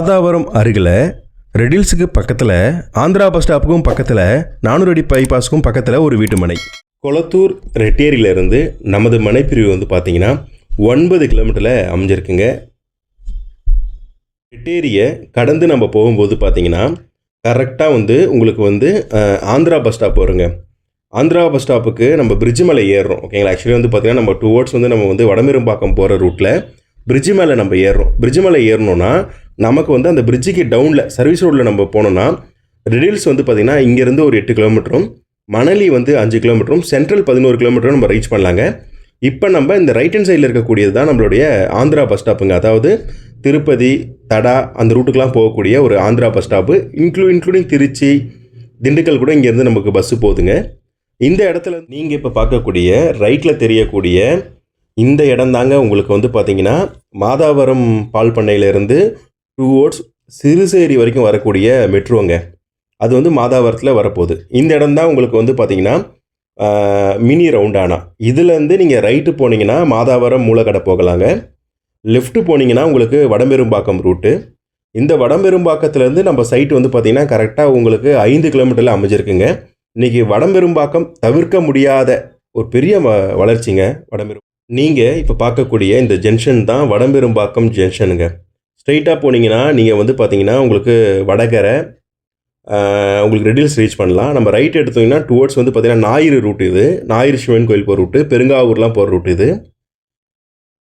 மாதாவரம் அருகில் ரெடில்ஸுக்கு பக்கத்தில் ஆந்திரா பஸ் ஸ்டாப்புக்கும் பக்கத்தில் நானூறு அடி பைபாஸுக்கும் பக்கத்தில் ஒரு வீட்டு மனை. கொளத்தூர் ரெட்டேரியிலேருந்து நமது மனைப்பிரிவு வந்து பார்த்தீங்கன்னா ஒன்பது கிலோமீட்டரில் அமைஞ்சிருக்குங்க. ரெட்டேரியை கடந்து நம்ம போகும்போது பார்த்தீங்கன்னா கரெக்டாக வந்து உங்களுக்கு வந்து ஆந்திரா பஸ் ஸ்டாப் வருங்க. ஆந்திரா பஸ் ஸ்டாப்புக்கு நம்ம பிரிட்ஜ் மேலே ஏறுறோம். ஓகேங்களா ஆக்சுவலி வந்து பார்த்தீங்கன்னா நம்ம டூ டுவோர்ட்ஸ் வந்து நம்ம வந்து வடமெரும்பாக்கம் போகிற ரூட்டில் பிரிட்ஜ் மேலே நம்ம ஏறுறோம். பிரிட்ஜு மேலே ஏறணும்னா நமக்கு வந்து அந்த பிரிட்ஜுக்கு டவுனில் சர்வீஸ் ரோட்டில் நம்ம போனோம்னா ரிடில்ஸ் வந்து பார்த்திங்கன்னா இங்கேருந்து ஒரு எட்டு கிலோமீட்டரும் மணலி வந்து அஞ்சு கிலோமீட்டரும் சென்ட்ரல் பதினோரு கிலோமீட்டரும் நம்ம ரீச் பண்ணலாங்க. இப்போ நம்ம இந்த ரைட் ஹேண்ட் சைடில் இருக்கக்கூடியது தான் நம்மளுடைய ஆந்திரா பஸ் ஸ்டாப்புங்க அதாவது திருப்பதி தடா அந்த ரூட்டுக்கெலாம் போகக்கூடிய ஒரு ஆந்திரா பஸ் ஸ்டாப்பு இன்க்ளூ இன்க்ளூடிங் திருச்சி திண்டுக்கல் கூட இங்கேருந்து நமக்கு பஸ்ஸு போகுதுங்க. இந்த இடத்துல நீங்கள் இப்போ பார்க்கக்கூடிய ரைட்டில் தெரியக்கூடிய இந்த இடம் தாங்க உங்களுக்கு வந்து பார்த்தீங்கன்னா மாதாவரம் பால் பண்ணையிலேருந்து டூ ஓட்ஸ் சிறுசேரி வரைக்கும் வரக்கூடிய மெட்ரோங்க அது வந்து மாதாவரத்தில் வரப்போகுது. இந்த இடம் தான் உங்களுக்கு வந்து பார்த்தீங்கன்னா மினி ரவுண்டானா இதுலேருந்து நீங்கள் ரைட்டு போனீங்கன்னா மாதாவரம் மூலக்கடை போகலாங்க. லெஃப்ட்டு போனீங்கன்னா உங்களுக்கு வடபெரும்பாக்கம் ரூட்டு இந்த வடபெரும்பாக்கத்துலேருந்து நம்ம சைட் வந்து பார்த்திங்கன்னா கரெக்டாக உங்களுக்கு ஐந்து கிலோமீட்டரில் அமைஞ்சிருக்குங்க. இன்றைக்கி வடபெரும்பாக்கம் தவிர்க்க முடியாத ஒரு பெரிய வ- வளர்ச்சிங்க. வடபெரும் நீங்கள் இப்போ பார்க்கக்கூடிய இந்த ஜங்ஷன் தான் வடபெரும்பாக்கம் ஜங்ஷனுங்க ஸ்ட்ரைட்டாக போனீங்கன்னா நீங்கள் வந்து பார்த்தீங்கன்னா உங்களுக்கு வடகரை உங்களுக்கு ரெடில்ஸ் ரீச் பண்ணலாம். நம்ம ரைட் எடுத்தீங்கன்னா டுவோர்ட்ஸ் வந்து பார்த்தீங்கன்னா ஞாயிறு ரூட் இது. ஞாயிறு சிவன் கோயில் போகிற ரூட்டு பெருங்காவூர்லாம் போகிற ரூட் இது.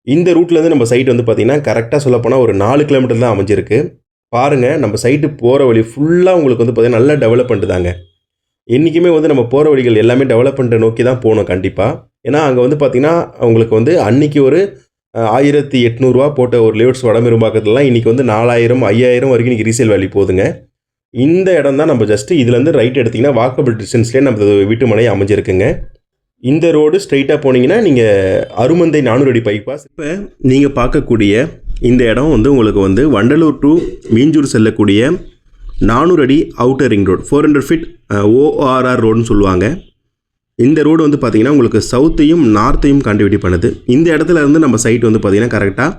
இந்த ரூட்லேருந்து நம்ம சைட் வந்து பார்த்திங்கன்னா கரெக்டாக சொல்லப்போனால் ஒரு நாலு கிலோமீட்டர் தான் அமைஞ்சிருக்கு. பாருங்கள் நம்ம சைட்டு போகிற வழி ஃபுல்லாக உங்களுக்கு வந்து பார்த்திங்கன்னா நல்லா டெவலப்மெண்ட் தாங்க. என்றைக்குமே வந்து நம்ம போகிற வழிகள் எல்லாமே டெவலப்மெண்ட்டை நோக்கி தான் போகணும் கண்டிப்பாக ஏன்னா அங்கே வந்து பார்த்திங்கன்னா உங்களுக்கு வந்து அன்னைக்கு ஒரு ஆயிரத்தி எட்நூறுரூவா போட்ட ஒரு லேவுட்ஸ் வடமெரும்பாக்கத்துலலாம் இன்றைக்கி வந்து நாலாயிரம் ஐயாயிரம் வரைக்கும் இன்றைக்கி ரீசேல் வேல்யூ போகுதுங்க. இந்த இடம் தான் நம்ம ஜஸ்ட்டு இதுலேருந்து ரைட் எடுத்திங்கன்னா வாக்கபிள் டிஸ்டன்ஸ்லேயே நம்ம வீட்டு மனை அமைஞ்சிருக்குங்க. இந்த ரோடு ஸ்ட்ரைட்டாக போனீங்கன்னா நீங்கள் அருமந்தை நானூறு அடி பைபாஸ் இப்போ நீங்கள் பார்க்கக்கூடிய இந்த இடம் வந்து உங்களுக்கு வந்து வண்டலூர் டு மீஞ்சூர் செல்லக்கூடிய நானூறு அடி outer ring road four hundred feet ORR ரோடுன்னு சொல்லுவாங்க. இந்த ரோடு வந்து பார்த்தீங்கன்னா உங்களுக்கு சவுத்தையும் நார்த்தையும் கண்டுபிடி பண்ணுது. இந்த இடத்துல இருந்து நம்ம சைட் வந்து பார்த்திங்கன்னா கரெக்டாக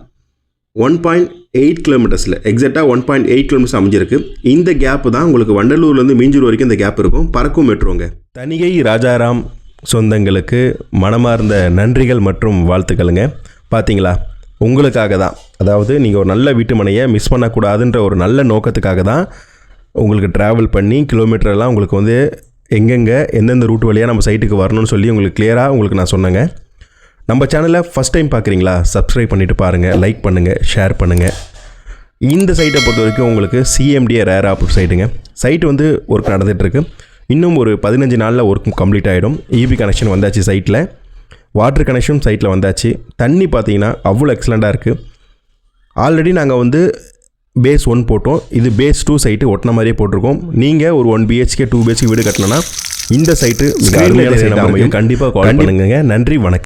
ஒன் பாயிண்ட் எயிட் கிலோமீட்டர்ஸில் எக்ஸாக்டாக ஒன் பாயிண்ட் எயிட் கிலோமீட்டர்ஸ் அமைஞ்சிருக்கு. இந்த கேப் தான் உங்களுக்கு வண்டலூர்லேருந்து மீஞ்சூர் வரைக்கும் இந்த கேப் இருக்கும். பறக்கும் மெட்ரோங்க. தனிகை ராஜாராம் சொந்தங்களுக்கு மனமார்ந்த நன்றிகள் மற்றும் வாழ்த்துக்களுங்க. பார்த்தீங்களா உங்களுக்காக தான். அதாவது நீங்கள் ஒரு நல்ல வீட்டு மனையை மிஸ் பண்ணக்கூடாதுன்ற ஒரு நல்ல நோக்கத்துக்காக தான் உங்களுக்கு ட்ராவல் பண்ணி கிலோமீட்டரெல்லாம் உங்களுக்கு வந்து எங்கெங்கே எந்தெந்த ரூட் வழியாக நம்ம சைட்டுக்கு வரணும்னு சொல்லி உங்களுக்கு கிளியராக உங்களுக்கு நான் சொன்னேங்க. நம்ம சேனலை ஃபஸ்ட் டைம் பார்க்குறீங்களா சப்ஸ்கிரைப் பண்ணிவிட்டு பாருங்கள் லைக் பண்ணுங்கள் ஷேர் பண்ணுங்கள் இந்த சைட்டை பொறுத்த வரைக்கும் உங்களுக்கு சிஎம்டிஏ ரேர் ஆப் சைட்டுங்க சைட் வந்து ஒர்க் நடந்துகிட்ருக்கு இன்னும் ஒரு பதினஞ்சு நாளில் ஒர்க் கம்ப்ளீட் ஆகிடும் இபி கனெக்ஷன் வந்தாச்சு சைட்டில் வாட்டர் கனெக்ஷன் சைட்டில் வந்தாச்சு. தண்ணி பார்த்தீங்கன்னா அவ்வளோ எக்ஸலண்ட்டாக இருக்குது ஆல்ரெடி நாங்கள் வந்து பேஸ் ஒன் போட்டோம். இது பேஸ் டூ சைட்டு ஒட்டின மாதிரியே போட்டிருக்கோம். நீங்கள் ஒரு ஒன் பிஹெச்கே டூ பிஹெச்கே வீடு கட்டணும்னா இந்த சைட்டு கண்டிப்பாக கால் பண்ணுங்க நன்றி வணக்கம்.